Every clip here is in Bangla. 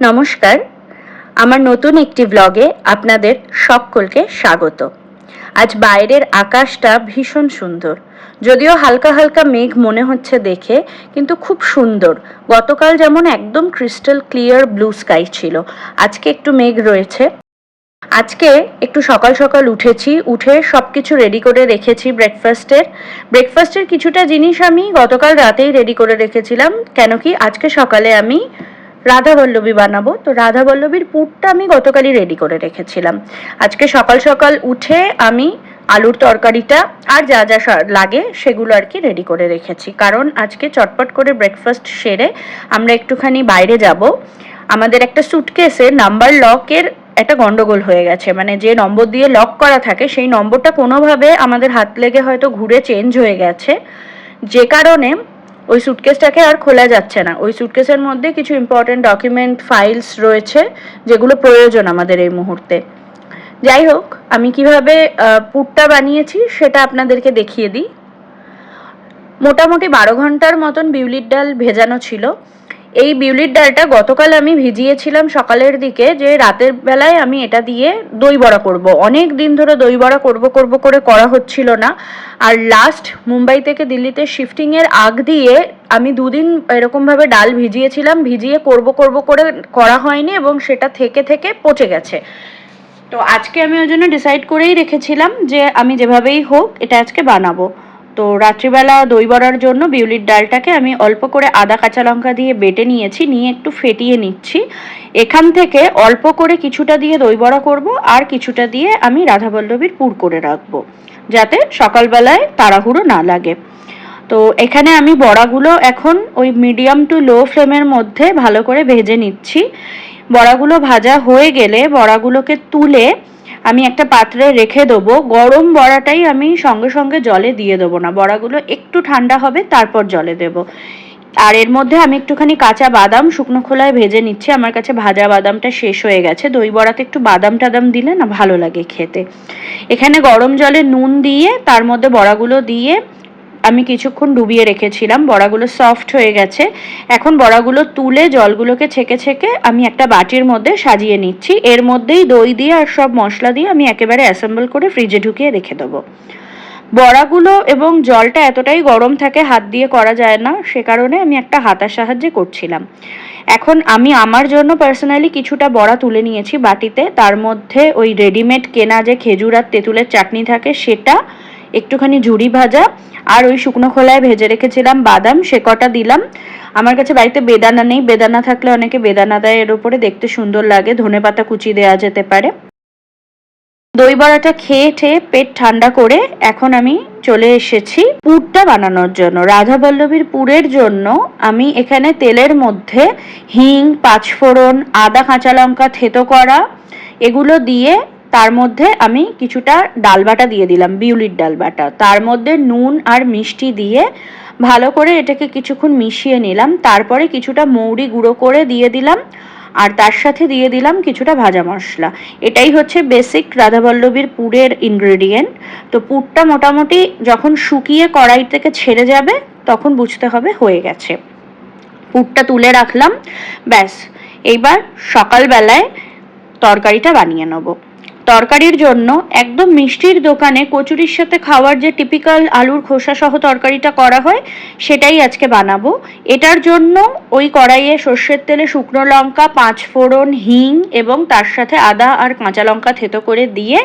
নমস্কার। আমার নতুন একটি ব্লগে আপনাদের সকলকে স্বাগত। আজ বাইরের আকাশটা ভীষণ সুন্দর। যদিও হালকা হালকা মেঘ মনে হচ্ছে দেখে, কিন্তু খুব সুন্দর। গতকাল যেমন একদম ক্রিস্টাল ক্লিয়ার ব্লু স্কাই ছিল। আজকে একটু মেঘ রয়েছে। আজকে একটু সকাল সকাল উঠেছি, উঠে সব কিছু রেডি করে রেখেছি ব্রেকফাস্টের ব্রেকফাস্টের কিছুটা জিনিস আমি গতকাল রাতেই রেডি করে রেখেছিলাম। কেন কি আজকে সকালে আমি রাধা বল্লবী বানাবো। তো রাধা বল্লবীর পুরটা আমি গতকালই রেডি করে রেখেছিলাম। আজকে সকাল সকাল উঠে আমি আলুর তরকারিটা আর যা যা লাগে সেগুলো আর কি রেডি করে রেখেছি। কারণ আজকে চটপট করে ব্রেকফাস্ট সেরে আমরা একটুখানি বাইরে যাব। আমাদের একটা সুটকেসে নাম্বার লকের একটা গন্ডগোল হয়ে গেছে। মানে যে নম্বর দিয়ে লক করা থাকে, সেই নম্বরটা কোনোভাবে আমাদের হাত লেগে হয়তো ঘুরে চেঞ্জ হয়ে গেছে। যে কারণে ওই সুটকেসটাকে আর খোলা যাচ্ছে না। ওই সুটকেসের মধ্যে কিছু ইম্পর্টেন্ট ডকুমেন্ট ফাইলস রয়েছে, যেগুলো প্রয়োজন আমাদের এই মুহূর্তে। যাই হোক, আমি কীভাবে পুটটা বানিয়েছি সেটা আপনাদেরকে দেখিয়ে দিই। মোটামুটি বারো ঘণ্টার মতন বিউলির ডাল ভেজানো ছিল। এই বিউলির ডালটা গতকাল আমি ভিজিয়েছিলাম সকালের দিকে যে রাতের বেলায় আমি এটা দিয়ে দই বড়া করব। অনেক দিন ধরে দই বড়া করব করব, করে করা হচ্ছিল না। আর লাস্ট মুম্বাই থেকে দিল্লিতে শিফটিংয়ের আগ দিয়ে আমি দুদিন এরকমভাবে ডাল ভিজিয়েছিলাম, ভিজিয়ে করব করব করে করা হয়নি এবং সেটা থেকে থেকে পচে গেছে। তো আজকে আমি ওই জন্য ডিসাইড করেই রেখেছিলাম যে আমি যেভাবেই হোক এটা আজকে বানাবো। তো রাত্রিবেলা দই বড়ার জন্য বিউলির ডালটাকে আমি অল্প করে আদা, কাঁচা লঙ্কা দিয়ে বেটে নিয়েছি, নিয়ে একটু ফেটিয়ে নিচ্ছি। এখান থেকে অল্প করে কিছুটা দিয়ে দই বড়া করব আর কিছুটা দিয়ে আমি রাধাবল্লভীর পুর করে রাখব, যাতে সকালবেলায় তাড়াহুড়ো না লাগে। তো এখানে আমি বড়াগুলো এখন ওই মিডিয়াম টু লো ফ্লেমের মধ্যে ভালো করে ভেজে নিচ্ছি। বড়াগুলো ভাজা হয়ে গেলে বড়াগুলোকে তুলে আমি একটা পাত্রে রেখে দেবো। গরম বড়াটাই আমি সঙ্গে সঙ্গে জলে দিয়ে দেবো না। বড়াগুলো একটু ঠান্ডা হবে, তারপর জলে দেব। আর এর মধ্যে আমি একটুখানি কাঁচা বাদাম শুকনো খোলায় ভেজে নিচ্ছি। আমার কাছে ভাজা বাদামটা শেষ হয়ে গেছে। দই বড়াতে একটু বাদাম টাদাম দিলে না ভালো লাগে খেতে। এখানে গরম জলে নুন দিয়ে, তার মধ্যে বড়াগুলো দিয়ে আমি কিছুক্ষণ ডুবিয়ে রেখেছিলাম, বড়াগুলো সফট হয়ে গেছে। এখন বড়াগুলো তুলে জলগুলোকে ছেঁকে ছেঁকে আমি একটা বাটির মধ্যে সাজিয়ে নিচ্ছি। এর মধ্যেই দই দিয়ে আর সব মশলা দিয়ে আমি একেবারে অ্যাসেম্বল করে ফ্রিজে ঢুকিয়ে রেখে দেবো। বড়াগুলো এবং জলটা এতটাই গরম থাকে, হাত দিয়ে করা যায় না, সে কারণে আমি একটা হাতার সাহায্যে করছিলাম। এখন আমি আমার জন্য পার্সোনালি কিছুটা বড়া তুলে নিয়েছি বাটিতে। তার মধ্যে ওই রেডিমেড কেনা যে খেজুর আর তেঁতুলের চাটনি থাকে, সেটা একটুখানি ঝুড়ি ভাজা আর ওই শুকনো খোলায় ভেজে রেখেছিলাম বাদাম, সে কটা দিলাম। আমার কাছে বাড়িতে বেদানা নেই, বেদানা থাকলে অনেকে বেদানা দেয় এর উপরে দেখতে সুন্দর লাগে, ধনে পাতা কুচি দেওয়া যেতে পারে। দই বড়াটা খেয়ে ঠেয়ে পেট ঠান্ডা করে এখন আমি চলে এসেছি পুরটা বানানোর জন্য। রাধা বল্লভীর পুরের জন্য আমি এখানে তেলের মধ্যে হিং, পাঁচফোড়ন, আদা, কাঁচা লঙ্কা, থেতো করা, এগুলো দিয়ে তার মধ্যে আমি কিছুটা ডাল বাটা দিয়ে দিলাম, বিউলির ডাল বাটা তার মধ্যে নুন আর মিষ্টি দিয়ে ভালো করে এটাকে কিছুক্ষণ মিশিয়ে নিলাম, তারপরে কিছুটা মৌরি গুঁড়ো করে দিয়ে দিলাম, আর তার সাথে দিয়ে দিলাম কিছুটা ভাজা মশলা। এটাই হচ্ছে বেসিক রাধাবল্লভীর পুরের ইনগ্রেডিয়েন্ট তো পুরটা মোটামুটি যখন শুকিয়ে কড়াই থেকে ছেড়ে যাবে, তখন বুঝতে হবে হয়ে গেছে। পুরটা তুলে রাখলাম, ব্যাস। এইবার সকালবেলায় তরকারিটা বানিয়ে নেব। তরকারির জন্য একদম মিষ্টির দোকানে কচুরির সাথে খাওয়ার যে টিপিক্যাল আলুর খোসা সহ তরকারিটা করা হয়, সেটাই আজকে বানাবো। এটার জন্য ওই কড়াইয়ে সর্ষের তেলে শুকনো লঙ্কা, পাঁচ ফোড়ন, হিং এবং তার সাথে আদা আর কাঁচা লঙ্কা থেতো করে দিয়ে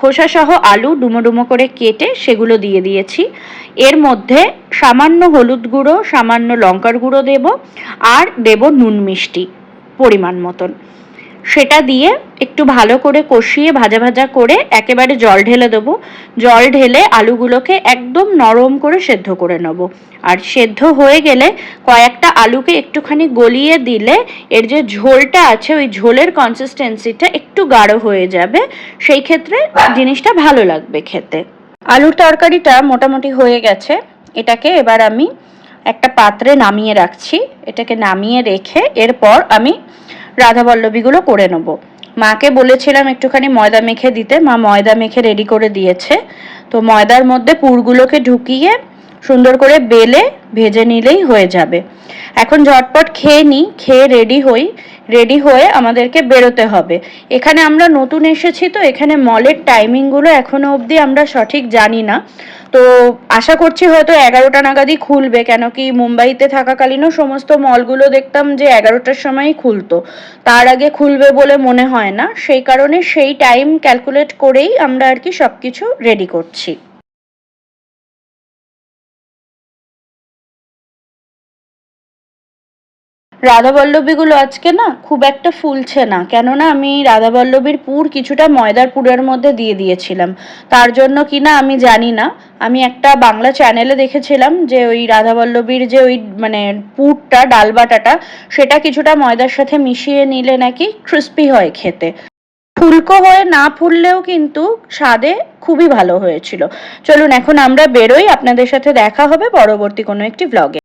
খোসা সহ আলু ডুমো ডুমো করে কেটে সেগুলো দিয়ে দিয়েছি। এর মধ্যে সামান্য হলুদ গুঁড়ো, সামান্য লঙ্কার গুঁড়ো দেব আর দেব নুন মিষ্টি, পরিমাণ মতন। সেটা দিয়ে একটু ভালো করে কষিয়ে ভাজা ভাজা করে একেবারে জল ঢেলে দেবো। জল ঢেলে আলুগুলোকে একদম নরম করে সেদ্ধ করে নেব। আর সেদ্ধ হয়ে গেলে কয়েকটা আলুকে একটুখানি গলিয়ে দিলে এর যে ঝোলটা আছে, ওই ঝোলের কনসিস্টেন্সিটা একটু গাঢ় হয়ে যাবে। সেই ক্ষেত্রে জিনিসটা ভালো লাগবে খেতে। আলুর তরকারিটা মোটামুটি হয়ে গেছে। এটাকে এবার আমি একটা পাত্রে নামিয়ে রাখছি। এটাকে নামিয়ে রেখে এরপর আমি রাধাবল্লভীগুলো করে নেব। মাকে বলেছিলাম একটুখানি ময়দা মেখে দিতে। মা ময়দা মেখে রেডি করে দিয়েছে। তো ময়দার মধ্যে পুরগুলোকে ঢুকিয়ে সুন্দর করে বেলে, ভেজে নিলেই হয়ে যাবে। এখন ঝটপট খেয়ে নিই। খেয়ে রেডি হই। রেডি হয়ে আমাদেরকে বেরোতে হবে। এখানে আমরা নতুন এসেছি তো, এখানে মলের টাইমিংগুলো এখনও অবধি আমরা সঠিক জানি না। তো আশা করছি হয়তো এগারোটা নাগাদই খুলবে, কেন কি মুম্বাইতে থাকাকালীনও সমস্ত মলগুলো দেখতাম যে এগারোটার সময়ই খুলতো। তার আগে খুলবে বলে মনে হয় না। সেই কারণে সেই টাইম ক্যালকুলেট করেই আমরা আর কি সব কিছু রেডি করছি। রাধাবল্লভীগুলো আজকে না খুব একটা ফুলছে না। কেননা আমি রাধাবল্লভীর পুর কিছুটা ময়দার পুরের মধ্যে দিয়ে দিয়েছিলাম। তার জন্য কি না আমি জানি না। আমি একটা বাংলা চ্যানেলে দেখেছিলাম যে ওই রাধাবল্লভীর যে ওই মানে পুরটা ডাল বাটাটা সেটা কিছুটা ময়দার সাথে মিশিয়ে নিলে নাকি ক্রিস্পি হয় খেতে। ফুলকো হয়ে না ফুললেও কিন্তু স্বাদে খুবই ভালো হয়েছিল। চলুন এখন আমরা বেরোই। আপনাদের সাথে দেখা হবে পরবর্তী কোনো একটি ব্লগে